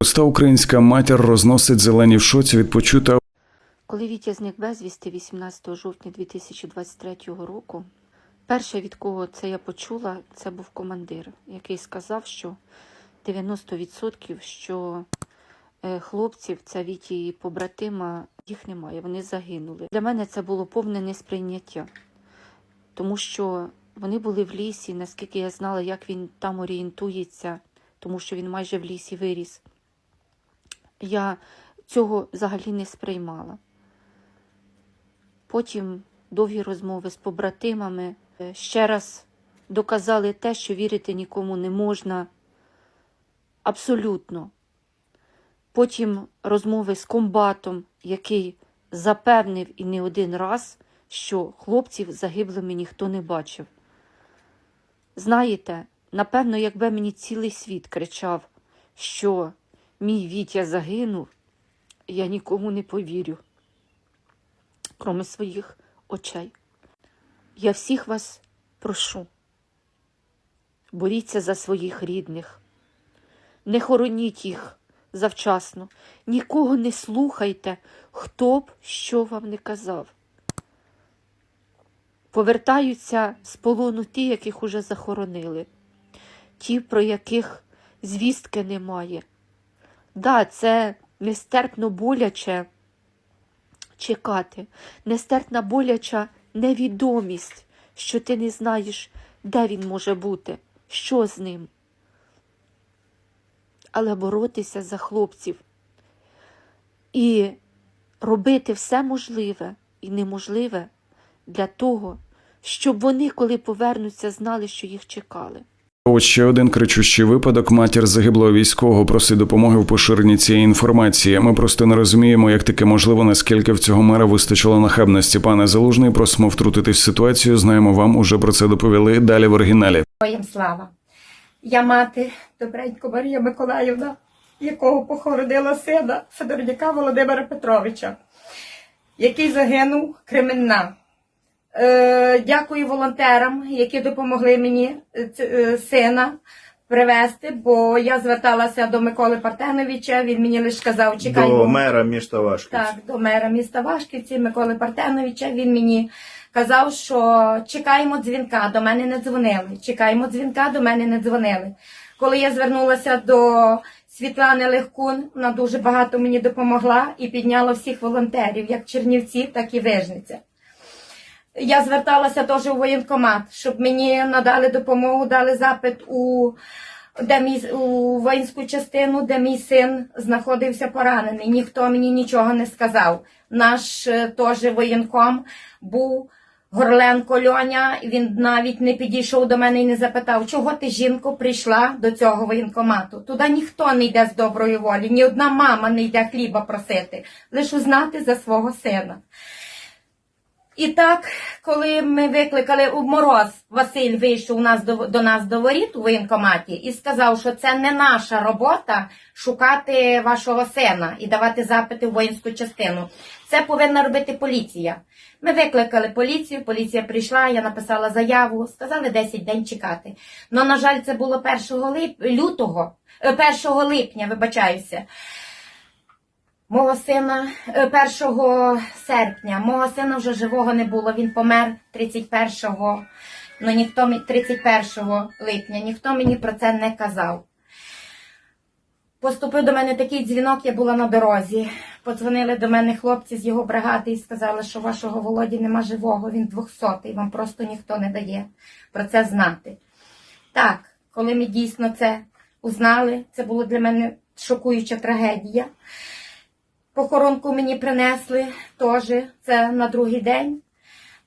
Проста українська матір розносить зелені в шоці від почута Коли Вітя зник безвісти 18 жовтня 2023 року, перше, від кого це я почула, це був командир, який сказав, що 90% що е, хлопців, це Віті і побратима, їх немає, вони загинули. Для мене це було повне несприйняття, тому що вони були в лісі, наскільки я знала, як він там орієнтується, тому що він майже в лісі виріс. Я цього взагалі не сприймала. Потім довгі розмови з побратимами е, ще раз доказали те, що вірити нікому не можна. Абсолютно. Потім розмови з комбатом, який запевнив і не один раз, що хлопців загиблими ніхто не бачив. Знаєте, напевно, якби мені цілий світ кричав, що мій Вітя загинув, я нікому не повірю кроме своїх очей. Я всіх вас прошу, боріться за своїх рідних, не хороніть їх завчасно, нікого не слухайте, хто б що вам не казав. Повертаються з полону ті, яких уже захоронили, ті, про яких звістки немає. Да, це нестерпно боляче чекати, нестерпна боляча невідомість, що ти не знаєш, де він може бути, що з ним. Але боротися за хлопців і робити все можливе і неможливе для того, щоб вони, коли повернуться, знали, що їх чекали. От ще один кричущий випадок. Матір загиблого військового просить допомоги в поширенні цієї інформації. Ми просто не розуміємо, як таке можливо, наскільки в цього мера вистачило нахабності. Пане залужний, просимо втрутитись в ситуацію. Знаємо, вам уже про це доповіли. Далі в оригіналі. Героям слава. Я мати добренько Марія Миколаївна, якого похоронила сина Федорняка Володимира Петровича, який загинув Кременна. Е, дякую волонтерам, які допомогли мені е, е, сина привезти, бо я зверталася до Миколи Партеновича, він мені лише сказав, чекай. До мера міста Вашківці. так, до мера міста Вашківці Миколи Партеновича. Він мені казав, що чекаємо дзвінка, до мене не дзвонили. Чекаємо дзвінка, до мене не дзвонили. Коли я звернулася до Світлани Легкун, вона дуже багато мені допомогла і підняла всіх волонтерів, як Чернівці, так і Вижниця. Я зверталася теж у воєнкомат, щоб мені надали допомогу, дали запит у, де мій, у воїнську частину, де мій син знаходився поранений. Ніхто мені нічого не сказав. Наш е, теж воєнком був Горленко Льоня, він навіть не підійшов до мене і не запитав, чого ти, жінко, прийшла до цього воєнкомату. Туди ніхто не йде з доброї волі, ні одна мама не йде хліба просити, лише узнати за свого сина. І так, коли ми викликали у мороз, Василь вийшов у нас до, до нас до воріт у воєнкоматі і сказав, що це не наша робота шукати вашого сина і давати запити в воїнську частину. Це повинна робити поліція. Ми викликали поліцію, поліція прийшла, я написала заяву, сказали 10 день чекати. Ну, на жаль, це було 1 лип... лютого, е, 1 липня, вибачаюся. Мого сина е, 1 серпня, мого сина вже живого не було. Він помер 31-го, ну ніхто 31 липня, ніхто мені про це не казав. Поступив до мене такий дзвінок, я була на дорозі. Подзвонили до мене хлопці з його бригади і сказали, що вашого Володі нема живого, він 200-й, вам просто ніхто не дає про це знати. Так, коли ми дійсно це узнали, це було для мене шокуюча трагедія. Похоронку мені принесли теж, це на другий день.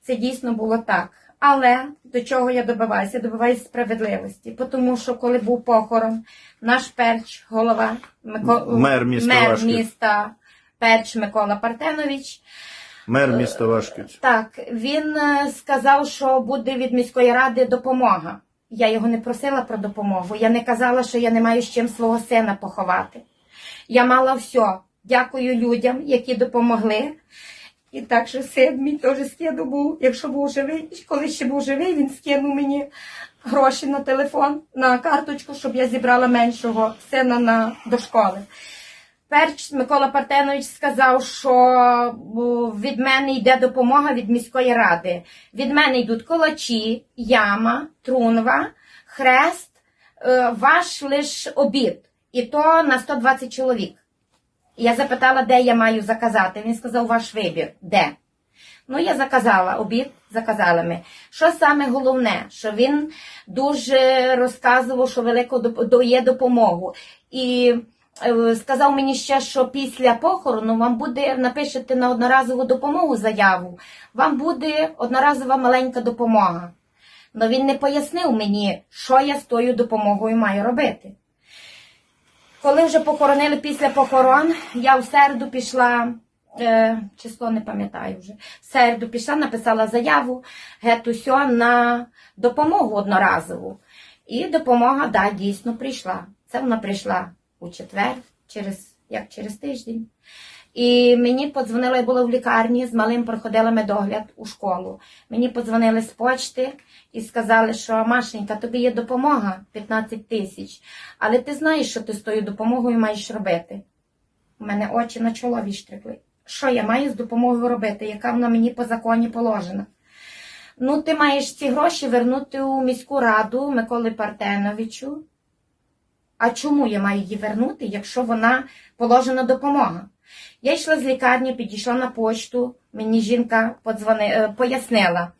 Це дійсно було так. Але до чого я добиваюся? Я добиваюся справедливості. Тому що коли був похорон, наш перч, голова, Мико... Мер міста мер міста Перч Микола Партенович, Мер міста Вашківці. так, він е, сказав, що буде від міської ради допомога. Я його не просила про допомогу. Я не казала, що я не маю з чим свого сина поховати. Я мала все. Дякую людям, які допомогли. І так що син мій теж скинув був, якщо був живий, коли ще був живий, він скинув мені гроші на телефон, на карточку, щоб я зібрала меншого сина на, до школи. Перч Микола Партенович сказав, що від мене йде допомога від міської ради. Від мене йдуть колачі, яма, трунва, хрест, е, ваш лиш обід. І то на 120 чоловік. Я запитала, де я маю заказати. Він сказав, ваш вибір. Де? Ну, я заказала обід, заказали ми. Що саме головне, що він дуже розказував, що велико доп- дає допомогу. І е, сказав мені ще, що після похорону вам буде, напишете на одноразову допомогу заяву, вам буде одноразова маленька допомога. Але він не пояснив мені, що я з тою допомогою маю робити. Коли вже похоронили після похорон, я в середу пішла, е, число не пам'ятаю вже, в середу пішла, написала заяву гетусьо на допомогу одноразову. І допомога, да, дійсно прийшла. Це вона прийшла у четвер, через, як через тиждень. І мені подзвонили, я була в лікарні, з малим проходила медогляд у школу. Мені подзвонили з почти і сказали, що Машенька, тобі є допомога 15 тисяч, але ти знаєш, що ти з тою допомогою маєш робити. У мене очі на чоло віштрикли. Що я маю з допомогою робити, яка вона мені по законі положена? Ну, ти маєш ці гроші вернути у міську раду Миколи Партеновичу. А чому я маю її вернути, якщо вона положена допомога? Я йшла з лікарні, підійшла на почту, мені жінка подзвони, е, пояснила.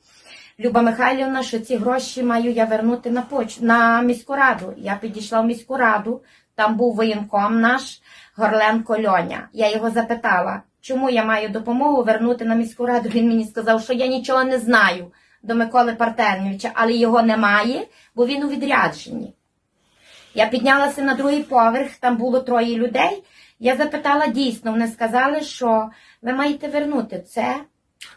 Люба Михайлівна, що ці гроші маю я вернути на поч... на міську раду. Я підійшла в міську раду, там був воєнком наш Горленко Льоня. Я його запитала, чому я маю допомогу вернути на міську раду. Він мені сказав, що я нічого не знаю до Миколи Партеновича, але його немає, бо він у відрядженні. Я піднялася на другий поверх, там було троє людей. Я запитала дійсно, вони сказали, що ви маєте вернути це.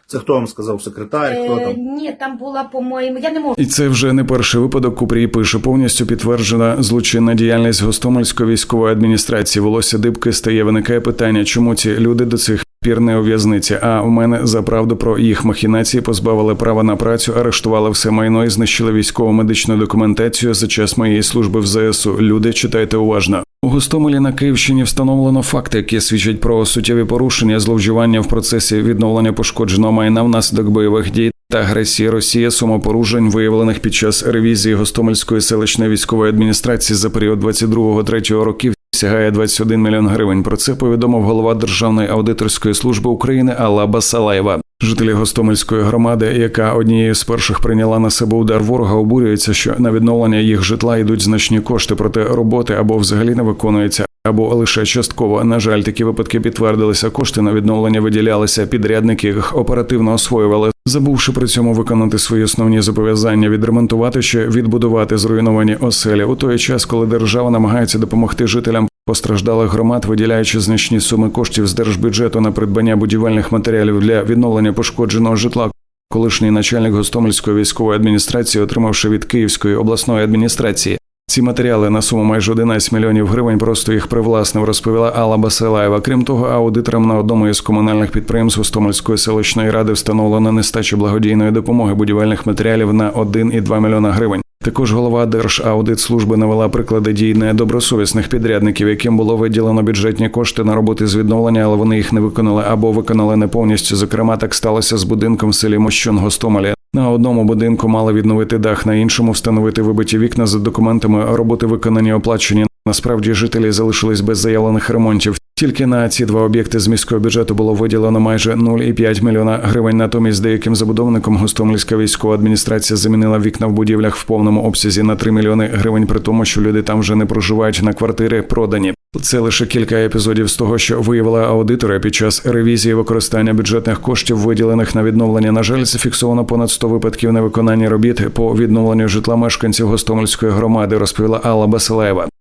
Це хто вам сказав? Секретар? Хто Е, там? ні, там була, по-моєму, я не можу. І це вже не перший випадок. Купрій пише повністю підтверджена злочинна діяльність Гостомельської військової адміністрації. Волосся дибки стає. Виникає питання, чому ці люди до цих пір не у в'язниці. А у мене за правду про їх махінації позбавили права на працю, арештували все майно і знищили військово-медичну документацію за час моєї служби в ЗСУ. Люди читайте уважно. У Гостомелі на Київщині встановлено факти, які свідчать про суттєві порушення, зловживання в процесі відновлення пошкодженого майна внаслідок бойових дій та агресії Росії сума порушень, виявлених під час ревізії Гостомельської селищної військової адміністрації за період 22-23 років. Сягає 21 мільйон гривень. Про це повідомив голова Державної аудиторської служби України Алла Басалаєва. Жителі Гостомельської громади, яка однією з перших прийняла на себе удар ворога, обурюються, що на відновлення їх житла йдуть значні кошти, проте роботи або взагалі не виконуються, або лише частково. На жаль, такі випадки підтвердилися. Кошти на відновлення виділялися. Підрядники їх оперативно освоювали, забувши при цьому виконати свої основні зобов'язання, відремонтувати чи відбудувати зруйновані оселі у той час, коли держава намагається допомогти жителям. Постраждалих громад, виділяючи значні суми коштів з держбюджету на придбання будівельних матеріалів для відновлення пошкодженого житла. Колишній начальник Гостомельської військової адміністрації, отримавши від Київської обласної адміністрації ці матеріали на суму майже 11 мільйонів гривень, просто їх привласнив, розповіла Алла Басилаєва. Крім того, аудиторам на одному із комунальних підприємств Гостомельської селищної ради встановлено нестачу благодійної допомоги будівельних матеріалів на 1,2 мільйона гривень. Також голова Держаудитслужби навела приклади дій недобросовісних підрядників, яким було виділено бюджетні кошти на роботи з відновлення, але вони їх не виконали або виконали не повністю. Зокрема, так сталося з будинком в селі Мощун Гостомелі. На одному будинку мали відновити дах, на іншому встановити вибиті вікна за документами. Роботи виконані оплачені. Насправді жителі залишились без заявлених ремонтів. Тільки на ці два об'єкти з міського бюджету було виділено майже 0,5 мільйона гривень. Натомість деяким забудовником Гостомельська військова адміністрація замінила вікна в будівлях в повному обсязі на 3 мільйони гривень, при тому, що люди там вже не проживають на квартири продані. Це лише кілька епізодів з того, що виявила аудитори під час ревізії використання бюджетних коштів, виділених на відновлення. На жаль, зафіксовано понад 100 випадків невиконання робіт по відновленню житла мешканців Гостомельської громади, розповіла Алла Басилаєва.